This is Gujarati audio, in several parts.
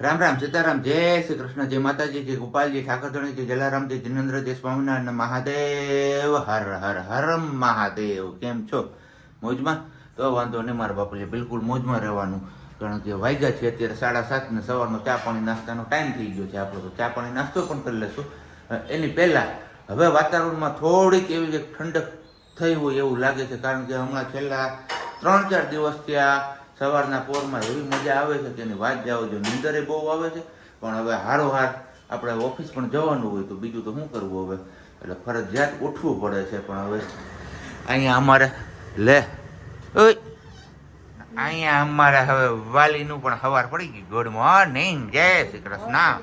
રામ રામ સીતારામ, જય શ્રી કૃષ્ણ, જય માતાજી, જય ગોપાલજી ઠાકરધણી જય જલારામ, જય જિનેન્દ્ર, જય સ્વામિનારાયણ મહાદેવ. હર હર હર મહાદેવ. કેમ છો? મોજમાં? તો વાંધો નહીં, મારા બાપુજી, બિલકુલ મોજમાં રહેવાનું. કારણ કે વાગ્યા છે, અત્યારે સાડા સાત ને સવારનો ચા પાણી નાસ્તાનો ટાઈમ થઈ ગયો છે આપણો. તો ચા પાણી નાસ્તો પણ કરી લેશું. એની પહેલાં, હવે વાતાવરણમાં થોડીક એવી ઠંડક થઈ હોય એવું લાગે છે. કારણ કે હમણાં છેલ્લા ત્રણ ચાર દિવસથી આ સવારના પોરમાં એવી મજા આવે છે કે એની વાત જાઓ જો નીંદરે બહુ આવે છે. પણ હવે હારોહાર આપણે ઓફિસ પણ જવાનું હોય તો બીજું તો શું કરવું હવે? એટલે ફરજિયાત ઉઠવું પડે છે પણ હવે અહીંયા અમારે લે. ઓય! અહીંયા અમારે હવે વાલીનું પણ સવાર પડી ગઈ. ગુડ મોર્નિંગ જય શ્રી કૃષ્ણ.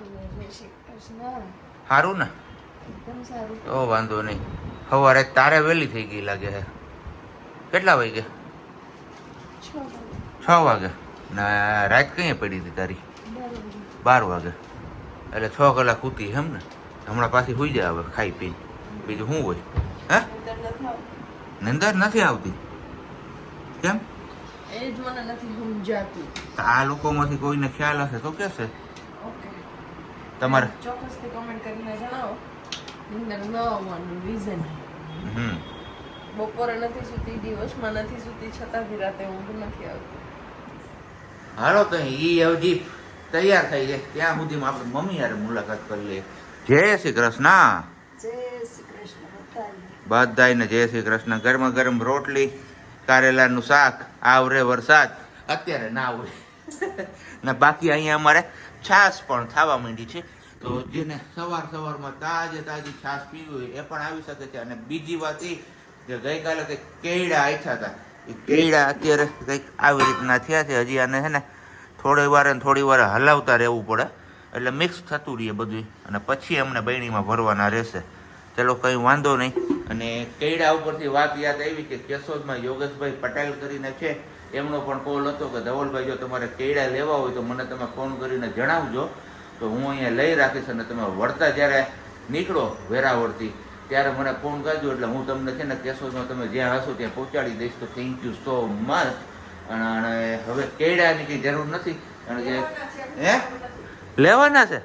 સારું ને? તો વાંધો નહીં. સવારે તારે વહેલી થઈ ગઈ લાગે છે કેટલા વાગે છ વાગે. ને રાત કઈ પડી હતી તારી? બાર વાગે. એટલે છ કલાક ઉતી એમ ને? હમણાં પાછી સુઈ જાય હવે ખાઈ પીને બીજું શું હોય? હે? નિંદર નથી આવતી. કેમ? એ જ મને નથી સમજાતું આ લોકોમાંથી કોઈને ખ્યાલ હશે તો કહેશે. ઓકે. તમારે ચોક્કસથી કમેન્ટ કરીને જણાવો. નિંદર ન આવવાનું રીઝન હમ. બપોરે નથી સૂતી દિવસમાં નથી સૂતી છતાં બી રાતે ઊંઘ નથી આવતી. હાલો તો ઈ હજી તૈયાર થઈ જાય. ત્યાં સુધીમાં આપણે મમ્મી યાર મુલાકાત કરી લઈએ. જય શ્રી કૃષ્ણ. જય શ્રી કૃષ્ણ બધાને. બધાયને જય શ્રી કૃષ્ણ. ગરમા ગરમ રોટલી કારેલાનું શાક આવરે વરસાદ. અત્યારે ના આવરે. ને બાકી અહીંયા અમારે છાશ પણ થવા માંડી છે. તો જેને સવાર સવારમાં તાજે તાજી છાશ પીવી હોય એ પણ આવી શકે છે. અને બીજી વાત એ કે ગઈકાલે કંઈક કેળા આછા હતા. એ કેળા અત્યારે કંઈક આવી રીતના થયા છે. હજી આને છે ને થોડી વાર ને થોડી વાર હલાવતા રહેવું પડે. એટલે મિક્સ થતું રહીએ બધું અને પછી અમને બૈણીમાં ભરવાના રહેશે. ચલો, કંઈ વાંધો નહીં. અને કેળા ઉપરથી વાત યાદ આવી કે કેશોદમાં યોગેશભાઈ પટેલ કરીને છે. એમનો પણ કોલ હતો કે, ધવલભાઈ, જો તમારે કેળા લેવા હોય તો મને તમે ફોન કરીને જણાવજો. તો હું અહીંયા લઈ રાખીશ અને તમે વળતા જ્યારે નીકળો વેરાવળથી. ત્યારે મને ફોન કરજો એટલે હું તમને છે ને કેશોદમાં તમે જ્યાં હશો ત્યાં પહોંચાડી દઈશ. તો થેન્ક યુ સો મચ અને હવે કેળાની કંઈ જરૂર નથી. કારણ કે હે? લેવાના છે?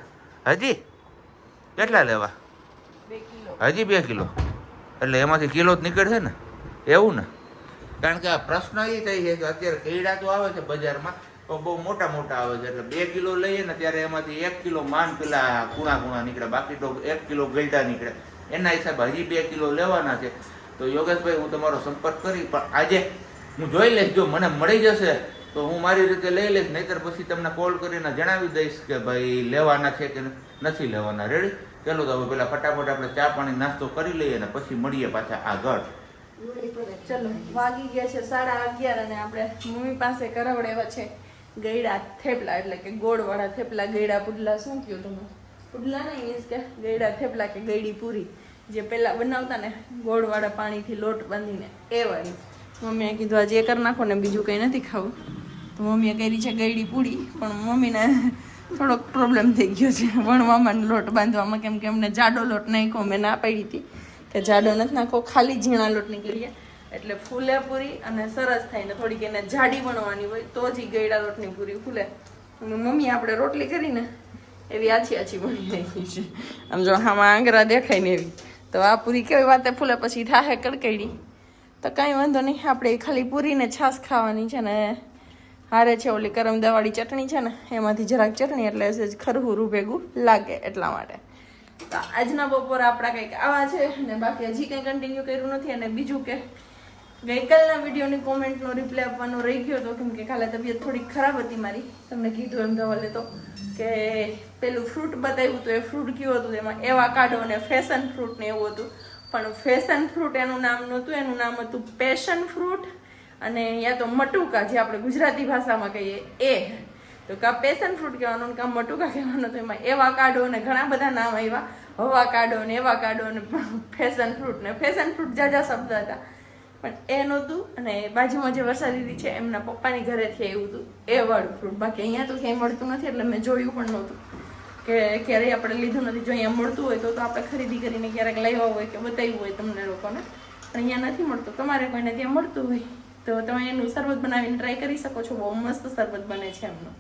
હજી? કેટલા લેવા? હજી બે કિલો? એટલે એમાંથી કિલો જ નીકળશે ને? એવું ને? કારણ કે આ પ્રશ્ન એ થઈ છે કે અત્યારે કેળા તો આવે છે બજારમાં તો બહુ મોટા મોટા આવે છે. એટલે બે કિલો લઈએ ને ત્યારે એમાંથી એક કિલો માન પેલા કુણા કુણા નીકળે. બાકી તો એક કિલો ગલટા નીકળે. એના હિસાબે હજી બે કિલો લેવાના છે. તો યોગેશભાઈ, હું તમારો સંપર્ક કરી, પણ આજે હું જોઈ લઈશ, જો મને મળી જશે, તો હું મારી રીતે લઈ લઈશ, નહીતર પછી તમને કોલ કરીને જણાવી દઈશ કે ભાઈ લેવાના છે કે નથી લેવાના. રેડી ચાલો, તો હવે પેલા ફટાફટ આપણે ચા પાણી નાસ્તો કરી લઈએ ને પછી મળીએ પાછા આગળ. ચલો, વાગી ગયા છે સાડા અગિયાર અને આપણે મમ્મી પાસે કરાવડેવા છે ગયડા થેપલા, એટલે કે ગોળવાળા થેપલા, ગયડા પુડલા, શું કયું તમે? પુડલા નહીં મીન્સ કે ગયડા થેપલા કે ગયડી પૂરી, જે પહેલાં બનાવતા ને, ગોળવાળા પાણીથી લોટ બાંધીને, એ વાળી. મમ્મીએ કીધું, આજે એ કરી નાખો ને, બીજું કંઈ નથી ખાવું. તો મમ્મીએ કરી છે ગયડી પૂરી, પણ મમ્મીને થોડોક પ્રોબ્લેમ થઈ ગયો છે. વણવામાં લોટ બાંધવામાં, કેમ કે એમને જાડો લોટ નાખ્યો, મેં ના પાડી હતી. કે જાડો નથી નાખો ખાલી ઝીણા લોટ કરીએ એટલે ફૂલે પૂરી અને સરસ થાય ને થોડીક એને જાડી વણવાની હોય, તો જ ગયડા લોટની પૂરી ફૂલે. મમ્મી આપણે રોટલી કરીને એવી આછી આછી બની રહી છે. આમ જો આમાં આંગરા દેખાય ને એવી. તો આ પૂરી કેવી વાતે ફૂલે પછી થાહે કડકડી. તો કાંઈ વાંધો નહીં, આપણે ખાલી પૂરીને છાશ ખાવાની છે ને હારે છે ઓલી કરમ દવાળી ચટણી છે ને, એમાંથી જરાક ચટણી એટલે ખરવું ખરહુરું ભેગું લાગે એટલા માટે. તો આજના બપોર આપણા કંઈક આવા છે ને બાકી હજી કંઈ કન્ટિન્યુ કર્યું નથી અને બીજું કે ગઈકાલના વિડીયોની કોમેન્ટનો રિપ્લાય આપવાનો રહી ગયો હતો, કેમ કે કાલે તબિયત થોડી ખરાબ હતી મારી. તમને કીધું એમ ધવલે તો, કે પેલું ફ્રૂટ બતાવ્યું હતું, એ ફ્રૂટ કયું હતું, એમાં એવા કાઢો અને ફેશન ફ્રૂટ ને એવું હતું. પણ ફેશન ફ્રૂટ એનું નામ નહોતું, એનું નામ હતું પેશન ફ્રૂટ અને યા તો મટુકા, જે આપણે ગુજરાતી ભાષામાં કહીએ, એ. તો કા પેશન ફ્રૂટ કહેવાનું કાં મટુકા કહેવાનું, તો એમાં એવા કાઢો ને ઘણા બધા નામ આવ્યા. હવા કાઢો ને એવા કાઢો ને ફેશન ફ્રૂટ ને ફેશન ફ્રૂટ જાજા શબ્દ હતા. પણ એ નહોતું અને બાજુમાં જે વરસાદી છે, એમના પપ્પાની ઘરેથી આવ્યું હતું. એ વાળું ફ્રૂટ બાકી અહીંયા તો ક્યાંય મળતું નથી, એટલે મેં જોયું પણ નહોતું. કે ક્યારેય આપણે લીધું નથી. જો અહીંયા મળતું હોય તો તો આપણે ખરીદી કરીને ક્યારેક લાવ્યા હોય કે બતાવ્યું હોય તમને લોકોને. પણ અહીંયા નથી મળતું. તમારે કોઈને ત્યાં મળતું હોય, તો તમે એનું શરબત બનાવીને ટ્રાય કરી શકો છો. બહુ મસ્ત શરબત બને છે એમનું.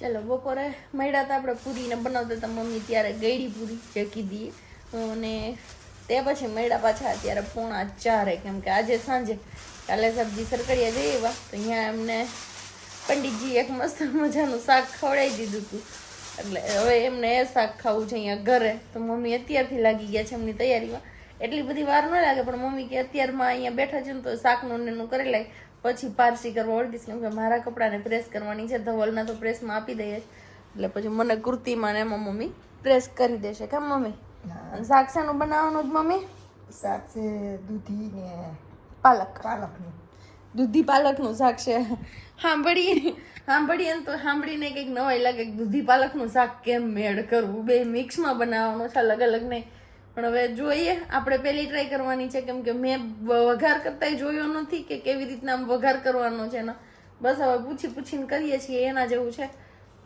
ચાલો, બપોરે મળ્યા હતા આપણે પૂરીને બનાવતા હતા મમ્મી, ત્યારે ગઈડી પૂરી જે કીધી અને તે પછી મળ્યા પાછા અત્યારે પોણા ચારે, કેમ કે આજે સાંજે કાલે સબ્જી સરકડિયા જઈએ એવા તો અહીંયા એમને પંડિતજી એક મસ્ત મજાનું શાક ખવડાવી દીધું હતું. એટલે હવે એમને એ શાક ખાવું છે અહીંયા ઘરે, તો મમ્મી અત્યારથી લાગી ગયા છે એમની તૈયારીમાં. એટલી બધી વાર ન લાગે, પણ મમ્મી કે અત્યારમાં અહીંયા બેઠા છે ને તો શાકનું ને એનું કરી લે, પછી પારસી કરવા વળગીશ કેમ કે મારા કપડાને પ્રેસ કરવાની છે, ધવલના તો પ્રેસમાં આપી દઈએ. એટલે પછી મને કુર્તીમાં ને એમાં મમ્મી પ્રેસ કરી દેશે, કેમ મમ્મી? અને શાક શાનું બનાવવાનું જ મમ્મી? શાક છે દૂધી ને પાલક. પાલકનું. દૂધી પાલકનું શાક છે. સાંભળી સાંભળીએ તો સાંભળીને કંઈક નવાઈ લાગે કે દૂધી પાલકનું શાક કેમ મેળ કરવું? બે મિક્સમાં બનાવવાનું છે અલગ અલગ નહીં. પણ હવે જોઈએ આપણે પહેલી ટ્રાય કરવાની છે કેમ કે મેં વઘાર કરતાંય જોયો નથી કે કેવી રીતના આમ વઘાર કરવાનો છે એનો. બસ હવે પૂછી પૂછીને કરીએ છીએ એના જેવું છે.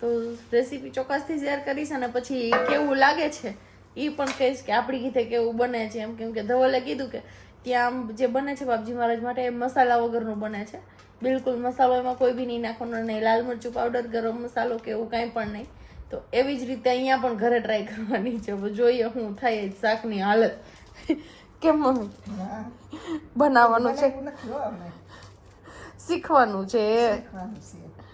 તો રેસીપી ચોક્કસથી શેર કરીશ અને પછી કેવું લાગે છે? એ પણ કહીશ કે આપણી કીધે કેવું બને છે. એમ કેમ કે ધવલે કીધું કે ત્યાં આમ જે બને છે બાપજી મહારાજ માટે એ મસાલા વગરનું બને છે. બિલકુલ મસાલો એમાં કોઈ બી નહીં નાખવાનો નહીં. લાલ મરચું પાવડર ગરમ મસાલો કે એવું કાંઈ પણ નહીં. તો એવી જ રીતે અહીંયા પણ ઘરે ટ્રાય કરવાની છે. જોઈએ હું થાય શાકની હાલત. કેમ મમ્મી? બનાવવાનું છે? શીખવાનું છે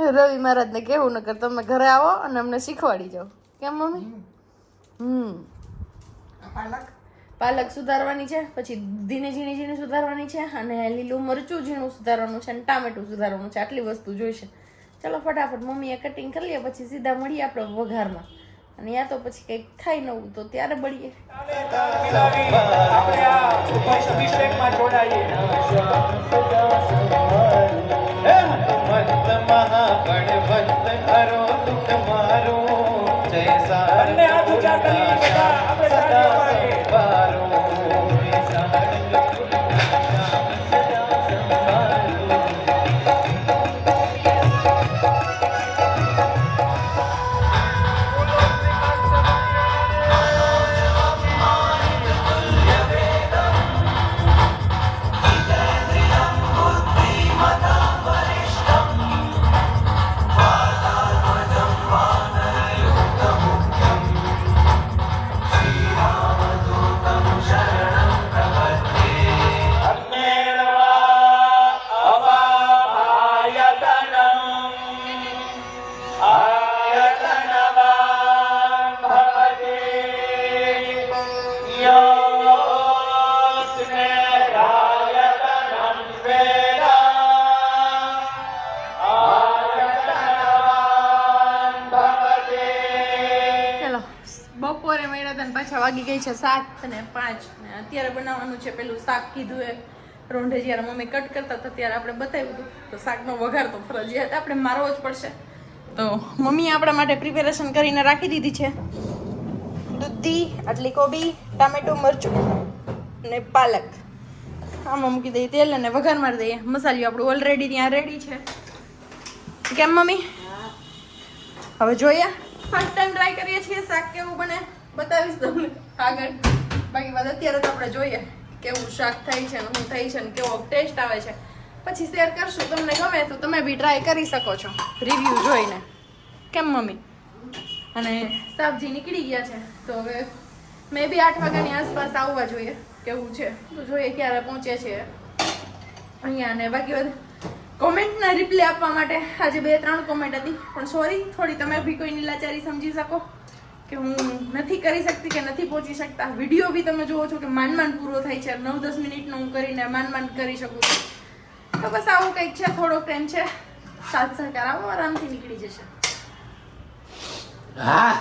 રવિ મહારાજને કેવું નકર તમે ઘરે આવો અને અમને શીખવાડી જાઓ. કેમ મમ્મી? હમ. પાલક. પાલક સુધારવાની છે પછી ધીને ઝીણી ઝીણી સુધારવાની છે અને લીલું મરચું ઝીણું સુધારવાનું છે અને ટામેટું સુધારવાનું છે. આટલી વસ્તુ જોઈશે. ચલો ફટાફટ મમ્મીએ કટિંગ કરી લઈએ પછી સીધા મળીએ આપણે વઘારમાં. અને યા તો પછી કંઈક થાય નવું તો ત્યારે મળીએ. મહાગણવંત હરો દુઃખ પાછા વાગી ગઈ છે સાત ને પાંચ ને અત્યારે બનાવવાનું છે પેલું શાક કીધું એ રોંઢે જ્યારે મમ્મી કટ કરતા હતા ત્યારે આપણે બતાવ્યું હતું. તો શાકનો વઘાર તો ફરજિયાત આપણે મારવો જ પડશે. તો મમ્મીએ આપણા માટે પ્રિપેરેશન કરીને રાખી દીધી છે. દૂધી આટલી કોબી ટામેટું મરચું ને પાલક. આમાં મૂકી દઈએ તેલ અને વઘાર મારી દઈએ. મસાલિયું આપણું ઓલરેડી ત્યાં રેડી છે. કેમ મમ્મી? હવે જોઈએ. ફર્સ્ટ ટાઈમ ટ્રાય કરીએ છીએ શાક કેવું બને? બતાવીશ તમને આગળ. બાકી વાત અત્યારે તો આપણે જોઈએ કેવું શાક થાય છે ને શું થાય છે ને કેવો ટેસ્ટ આવે છે. પછી શેર કરશું. તમને ગમે તો તમે બી ટ્રાય કરી શકો છો. રિવ્યૂ જોઈને. કેમ મમ્મી? અને શાકજી નીકળી ગયા છે. તો હવે મેં બી આઠ વાગ્યાની આસપાસ આવવા જોઈએ કેવું છે. તો જોઈએ ક્યારે પહોંચે છે. અહીંયા અને બાકી બધા કોમેન્ટના રિપ્લે આપવા માટે. આજે બે ત્રણ કોમેન્ટ હતી. પણ સોરી થોડી તમે બી કોઈની લાચારી સમજી શકો. કે હું નથી કરી શકતી કે નથી પહોંચી શકતા. વીડિયો બી તમે જુઓ છો કે માંડ માંડ પૂરો થાય છે. નવ દસ મિનિટનો હું કરીને માંડ માંડ કરી શકું છું. તો બસ આવું કંઈક છે થોડોક ટાઈમ છે. સાત સહકાર આવો આરામથી નીકળી જશે. હા,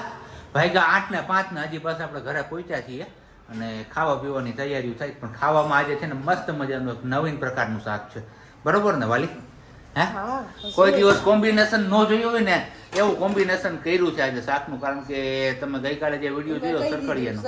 ભાઈ ગા આઠ ને પાંચ ને હજી બસ આપણે ઘરે પહોંચ્યા છીએ અને ખાવા પીવાની તૈયારીઓ થાય પણ ખાવામાં આજે છે ને મસ્ત મજાનું એક નવીન પ્રકારનું શાક છે. બરોબર ને વાલી? હે? કોઈ દિવસ કોમ્બિનેશન નો જોયું હોય ને એવું કોમ્બિનેશન કર્યું છે આજે શાકનું કારણ કે તમે ગઈકાલે જે વીડિયો જોયો સરકડિયાનો.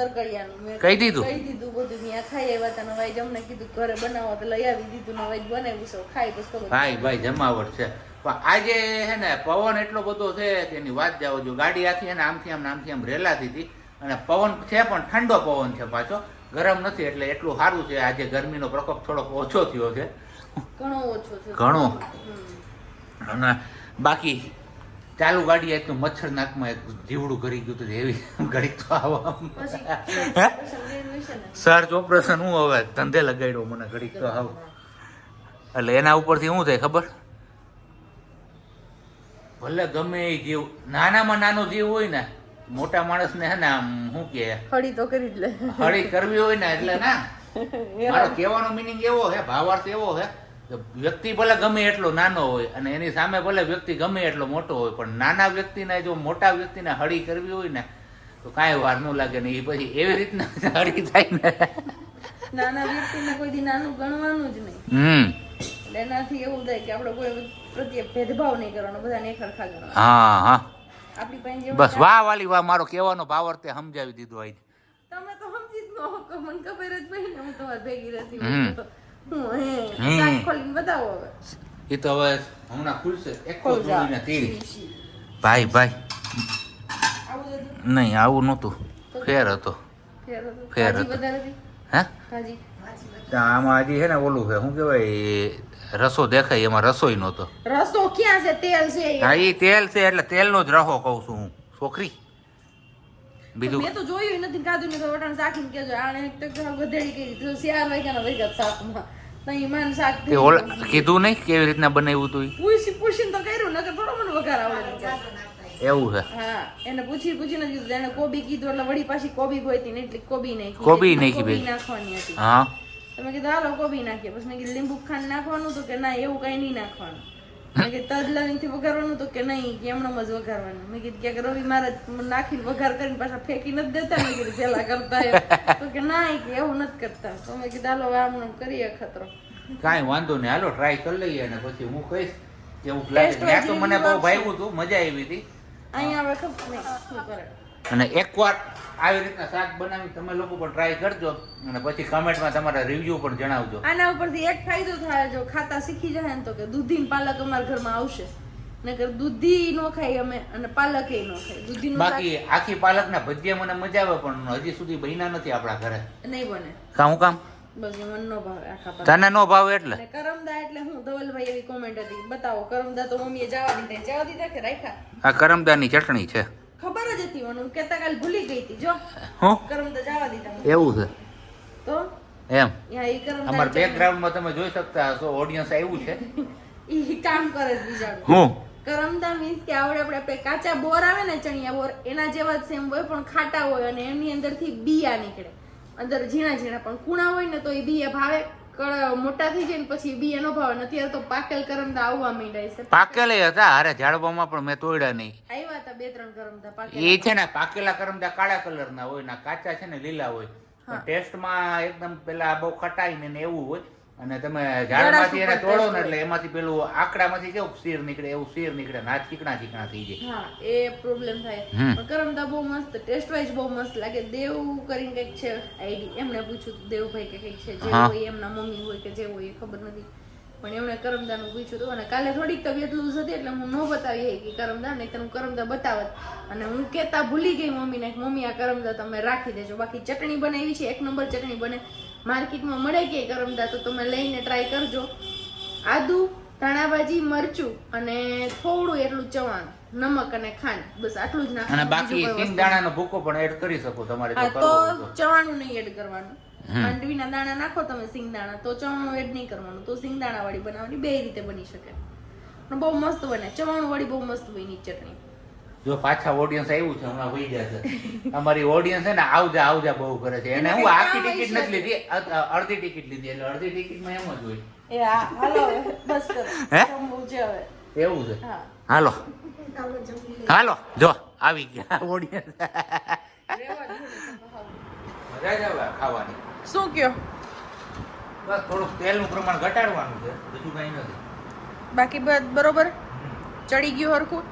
કહી દીધું? કહી દીધું બધું ત્યાં ખાઈ આવ્યા હતા નવાઈ જમને કીધું ઘરે બનાવો તો લઈ આવી દીધું નવાઈ બનાવ્યું છે ખાઈ બસ ભાઈ ભાઈ જમાવટ છે. પણ આજે હે ને પવન એટલો બધો છે કે એની વાત જાઓ જો ગાડી આખી હે ને આમથી આમ આમથી આમ રેલાતી હતી. અને પવન છે પણ ઠંડો પવન છે પાછો. ગરમ નથી એટલે એટલું સારું છે આજે ગરમીનો પ્રકોપ થોડોક ઓછો થયો છે. ઘણો ઓછો છે. ઘણો. અને બાકી ચાલુ ગાડી આજ મચ્છર નાકમાં એક જીવડું કરી ગયું હતું એવી ઘડીક તો આવો? સર્ચ ઓપરેશન હું હવે ધંધે લગાડ્યો મને ઘડીક તો આવ. એટલે એના ઉપરથી શું થાય ખબર? ભલે ગમે એ જીવ નાનામાં નાનો જીવ હોય ને મોટા માણસને હે ને આમ શું કે હળી તો કરી જ લે. હળી કરવી હોય ને એટલે ના. મારો કહેવાનો મિનિંગ એવો છે ભાવાર્થ એવો છે વ્યક્તિ ભલે ગમે એટલો નાનો હોય અને એની સામે ભલે વ્યક્તિ ગમે એટલો મોટો હોય પણ નાના વ્યક્તિને જો મોટા વ્યક્તિને હળી કરવી હોય ને તો કાંઈ વાર ન લાગે ને એ પછી એવી રીતના હળી થાય ને. નાના વ્યક્તિને કોઈ દી નાનું ગણવાનું જ નહીં. હમ. એટલે એનાથી એવું થાય કે આપણે કોઈ પ્રત્યે ભેદભાવ નહીં કરવાનો બધાને એકરખા ગણવા હા હા. આપણી પાસે બસ વાહ વાલી વાહ મારો કહેવાનો ભાવ તે સમજાવી દીધો આજ તમે તો મને ખબર જ પડી ને હું તમારી ભેગી રહેતી હમ. હું હમ. ખોલીને બતાવો હવે. એ તો હવે હમણાં ખુલશે. એક. ભાઈ ભાઈ. આવું નહીં આવું નહોતું. ફેર હતો. ફેર હતો? હે? આમાં હજી છે ને ઓલું છે શું કહેવાય રસો દેખાય એમાં રસોઈ નહોતો. રસો ક્યાં છે? તેલ છે? હા એ તેલ છે એટલે તેલનો જ રહો કહું છું હું. છોકરી. બીજું મેં તો જોયું નથી ખાધું નથી વટાણ શાકીને કેજો આણે એક ટક વધેડી કરી તો ચાર વાગ્યાના વૈગત શાકમાં. શાક કીધું નહીં કેવી રીતના બનાવ્યું તું પૂછી પૂછીને તો કર્યું નકર થોડો મને વઘાર આવડે એવું છે? હા એને પૂછી પૂછીને કીધું. એને કોબી કીધું એટલે વળી પાછી કોબી ગોઈતી ને એટલી કોબી નાખી. કોબી નાખી કોબી નાખવાની હતી. હા. તમે કીધું હાલો કોબી નાખીએ. પછી મેં કીધું લીંબુ ખાંડ નાખવાનું? તો કે ના એવું કઈ નહીં નાખવાનું. મેં કે તજ લવિંગથી વઘારવાનું તો કે નહીં કે એમણામ જ વઘારવાનું. મેં કીધું કે રવિ મારે નાખીને વઘાર કરીને પાછા ફેંકી નથી દેતા. મેં કીધું પેલા કરતા એમ. તો કે ના કે એવું નથી કરતા. તો મેં કીધું હાલો હવે કરીએ ખતરો. કાંઈ વાંધો નહીં હાલો ટ્રાય કરી લઈએ અને પછી હું કહીશ કેવું લાગે. Taste ત્યાં તો મને બહુ. ભાવ્યું હતું મજા આવી હતી. અહીંયા હવે ખબર નહીં શું કરે. અને એકવાર આવી રીતના શાક બનાવી તમે લોકો પણ ટ્રાય કરજો અને પછી કમેન્ટમાં તમારા રિવ્યુ પણ જણાવજો. આના ઉપરથી એક ફાયદો થાય જો ખાતા શીખી જાય ને તો કે દૂધી પાલક અમારા ઘરમાં આવશે. નકર દૂધી નો ખાઈ અમે અને પાલક નો ખાઈ. દૂધી નો બાકી આખી પાલકના ભજીયા મને મજા આવે પણ હજી સુધી બન્યા નથી આપણા ઘરે. નહીં બને. કામ કામ? બસ એ મને નો ભાવે આખા પાલક તને નો ભાવે એટલે? કરમદા એટલે હું ધવલભાઈ એવી કોમેન્ટ હતી. બતાવો કરમદા તો મમ્મીએ જવા દીધા. જવા દીધા કે રાખ્યા? આ કરમદાની ચટણી છે. ખબર જ હતી મને હું કેતા કાલ ભૂલી ગઈ હતી જો. હો? કરમ તો જવા દીધા એવું છે? તો? એમ? યા એ કરમદા અમારા બેકગ્રાઉન્ડમાં તમે જોઈ શકતા હશો ઓડિયન્સ આવ્યું છે. ઈ કામ કરે છે બીજાનું. હું? કરમદા મીન્સ કે આવડે આપણે આપણે કાચા બોર આવે ને ચણિયા બોર એના જેવા જ સેમ હોય પણ ખાટા હોય અને એમની અંદરથી બીયા નીકળે. અંદર ઝીણા ઝીણા પણ કુણા હોય ને તો એ બીયા ભાવે. મોટા થઈ જાય ને પછી બી એનો ભાવ નથી ને અત્યારે તો પાકેલ કરમદા આવવા માંડ્યા છે. પાકેલે હતા અરે ઝાડવામાં પણ મેં તોડ્યા નહીં. આવ્યા હતા બે ત્રણ કરમદા પાકેલ. એ છે ને પાકેલા કરમદા કાળા કલરના હોય ના કાચા છે ને લીલા હોય. ટેસ્ટમાં એકદમ પેલા બહુ ખટાઈ ને એવું હોય. અને તમે ઝાડમાંથી એને તોડો ને એટલે એમાંથી પેલું આકડામાંથી કેવું શીર નીકળે એવું શીર નીકળે ને ચીકણા ચીકણા થઈ જાય. હા એ પ્રોબ્લેમ થાય. પણ કરમદા બહુ મસ્ત ટેસ્ટ વાઇઝ બહુ મસ્ત લાગે. દેવ કરીને કંઈક છે આઈડી. એમને પૂછ્યું દેવભાઈ કે કંઈક છે જે હોય એમના મમ્મી હોય કે જે હોય એ ખબર નથી. પણ એમણે કરમદાનું પૂછ્યું હતું અને કાલે થોડીક તબિયત લૂઝ હતી એટલે હું ન બતાવી કે કરમદા નહીં હું કરમદા બતાવત. અને હું કહેતા ભૂલી ગઈ મમ્મીને મમ્મી આ કરમદા તમે રાખી દેજો. બાકી ચટણી બનાવી છે એક નંબર ચટણી બને. માર્કેટમાં મળે કે કરમદા તો તમે લઈને ટ્રાય કરજો. આદુ ધાણાભાજી મરચું અને થોડું એટલું ચવાણું નમક અને ખાંડ બસ આટલું જ અને નાખવાનું બાકી કોઈ સિંગ વસ્તુ દાણાનો ભૂકો પણ એડ કરી શકો તમારે તો તો. ચવાણું નહીં એડ કરવાનું. માંડવીના દાણા નાખો તમે સિંગદાણા તો ચવાણું એડ નહીં કરવાનું. તો સિંગદાણા વાળી બનાવવાની બે રીતે બની શકે. બહુ મસ્ત બને. ચવાણું વાળી બહુ મસ્ત બની ચટણી. જો પાછા ઓડિયન્સ આવ્યું છે હમણાં વહી જશે અમારી ઓડિયન્સ છે ને આવજા આવજા બહુ કરે છે. એને હું આખી ટિકિટ નથી લીધી અડધી ટિકિટ લીધી એટલે અડધી ટિકિટમાં એમ જ હોય. હા? હવે હવે. એવું છે? હાલો. હાલો જો આવી ગયા ઓડિયન્સ. મજા જ આવે ખાવાની. શું કયો? બસ થોડુંક તેલનું પ્રમાણ ઘટાડવાનું છે બીજું કઈ નથી. બાકી બધ બરોબર? ચડી ગયું હરખું?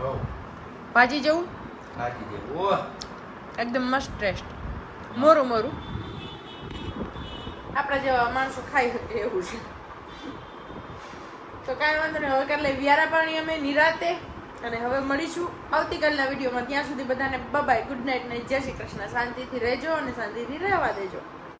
હો ભાજી જવું? છે એકદમ મસ્ત ટેસ્ટ. મોરું મોરું. આપણા જેવા માણસો ખાઈ શકે એવું છે. તો કાંઈ વાંધો નહીં. હવે કાલે વ્યારા પાણી અમે નિરાતે અને હવે મળીશું. આવતીકાલના વિડીયોમાં ત્યાં સુધી બધાને બબાય ગુડ નાઇટ ને જય શ્રી કૃષ્ણ. શાંતિથી રહેજો અને શાંતિથી રહેવા દેજો.